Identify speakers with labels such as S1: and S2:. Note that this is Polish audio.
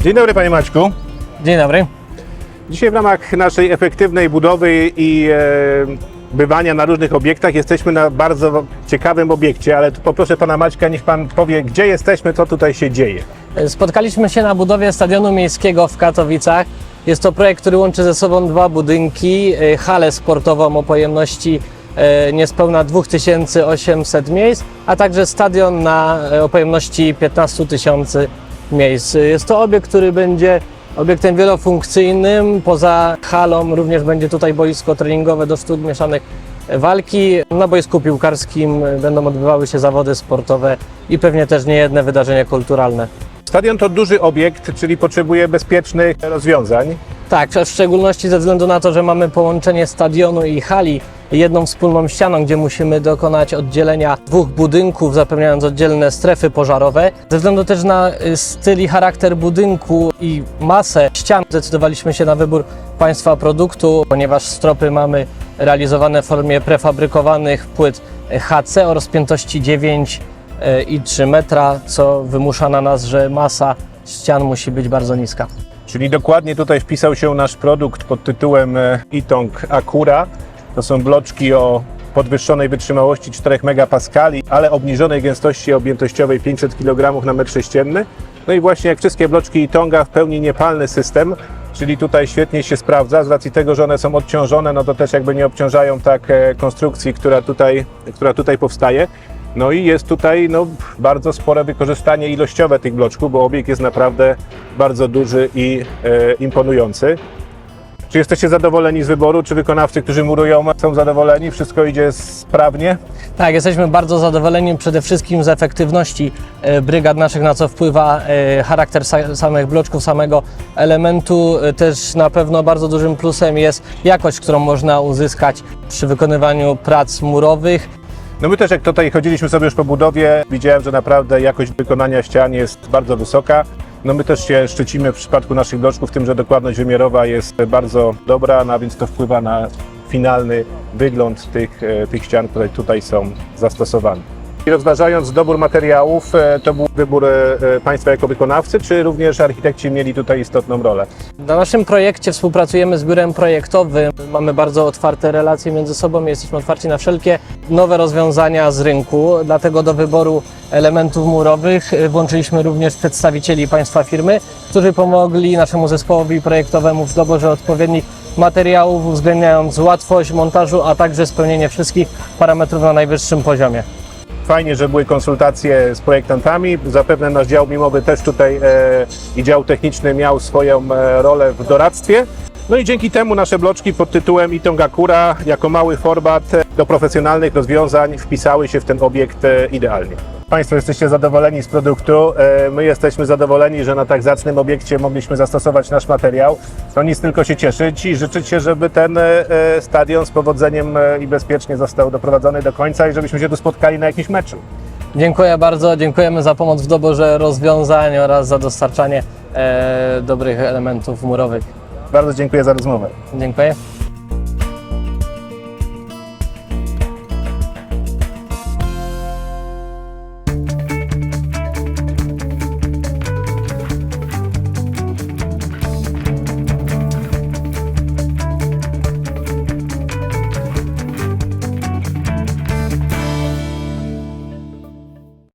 S1: Dzień dobry Panie Maćku.
S2: Dzień dobry.
S1: Dzisiaj w ramach naszej efektywnej budowy i e, bywania na różnych obiektach jesteśmy na bardzo ciekawym obiekcie, ale tu poproszę Pana Maćka, niech Pan powie, gdzie jesteśmy, co tutaj się dzieje.
S2: Spotkaliśmy się na budowie stadionu miejskiego w Katowicach. Jest to projekt, który łączy ze sobą dwa budynki, e, halę sportową o pojemności e, niespełna 2800 miejsc, a także stadion na, e, o pojemności 15 tysięcy miejsc. Jest to obiekt, który będzie obiektem wielofunkcyjnym. Poza halą również będzie tutaj boisko treningowe do sztuk mieszanych walki. Na boisku piłkarskim będą odbywały się zawody sportowe i pewnie też niejedne wydarzenia kulturalne.
S1: Stadion to duży obiekt, czyli potrzebuje bezpiecznych rozwiązań.
S2: Tak, w szczególności ze względu na to, że mamy połączenie stadionu i hali jedną wspólną ścianą, gdzie musimy dokonać oddzielenia dwóch budynków, zapewniając oddzielne strefy pożarowe. Ze względu też na y, styl i charakter budynku i masę ścian zdecydowaliśmy się na wybór państwa produktu, ponieważ stropy mamy realizowane w formie prefabrykowanych płyt HC o rozpiętości 9 y, i 3 metra, co wymusza na nas, że masa ścian musi być bardzo niska.
S1: Czyli dokładnie tutaj wpisał się nasz produkt pod tytułem e, Itong Acura. To są bloczki o podwyższonej wytrzymałości 4 megapaskali, ale obniżonej gęstości objętościowej 500 kg na metr sześcienny. No i właśnie jak wszystkie bloczki Itonga w pełni niepalny system, czyli tutaj świetnie się sprawdza. Z racji tego, że one są odciążone, no to też jakby nie obciążają tak e, konstrukcji, która tutaj, która tutaj powstaje. No i jest tutaj no, bardzo spore wykorzystanie ilościowe tych bloczków, bo obieg jest naprawdę bardzo duży i e, imponujący. Czy jesteście zadowoleni z wyboru? Czy wykonawcy, którzy murują, są zadowoleni? Wszystko idzie sprawnie?
S2: Tak, jesteśmy bardzo zadowoleni przede wszystkim z efektywności e, brygad naszych, na co wpływa e, charakter sa- samych bloczków, samego elementu. E, Też na pewno bardzo dużym plusem jest jakość, którą można uzyskać przy wykonywaniu prac murowych.
S1: No my też jak tutaj chodziliśmy sobie już po budowie, widziałem, że naprawdę jakość wykonania ścian jest bardzo wysoka. No my też się szczycimy w przypadku naszych bloczków tym, że dokładność wymiarowa jest bardzo dobra, no a więc to wpływa na finalny wygląd tych, e, tych ścian, które tutaj są zastosowane. Rozważając dobór materiałów, e, to był wybór e, e, Państwa jako wykonawcy, czy również architekci mieli tutaj istotną rolę?
S2: Na naszym projekcie współpracujemy z biurem projektowym. Mamy bardzo otwarte relacje między sobą, jesteśmy otwarci na wszelkie nowe rozwiązania z rynku. Dlatego do wyboru elementów murowych włączyliśmy również przedstawicieli państwa firmy, którzy pomogli naszemu zespołowi projektowemu w doborze odpowiednich materiałów, uwzględniając łatwość montażu, a także spełnienie wszystkich parametrów na najwyższym poziomie.
S1: Fajnie, że były konsultacje z projektantami. Zapewne nasz dział mimowy też tutaj e, i dział techniczny miał swoją e, rolę w doradztwie. No i dzięki temu nasze bloczki pod tytułem Itongakura jako mały format do profesjonalnych rozwiązań wpisały się w ten obiekt e, idealnie. Państwo jesteście zadowoleni z produktu, e, my jesteśmy zadowoleni, że na tak zacnym obiekcie mogliśmy zastosować nasz materiał. No nic tylko się cieszyć i życzyć się, żeby ten e, e, stadion z powodzeniem i bezpiecznie został doprowadzony do końca i żebyśmy się tu spotkali na jakimś meczu.
S2: Dziękuję bardzo, dziękujemy za pomoc w doborze rozwiązań oraz za dostarczanie dobrych elementów murowych.
S1: Bardzo dziękuję za rozmowę.
S2: Dziękuję.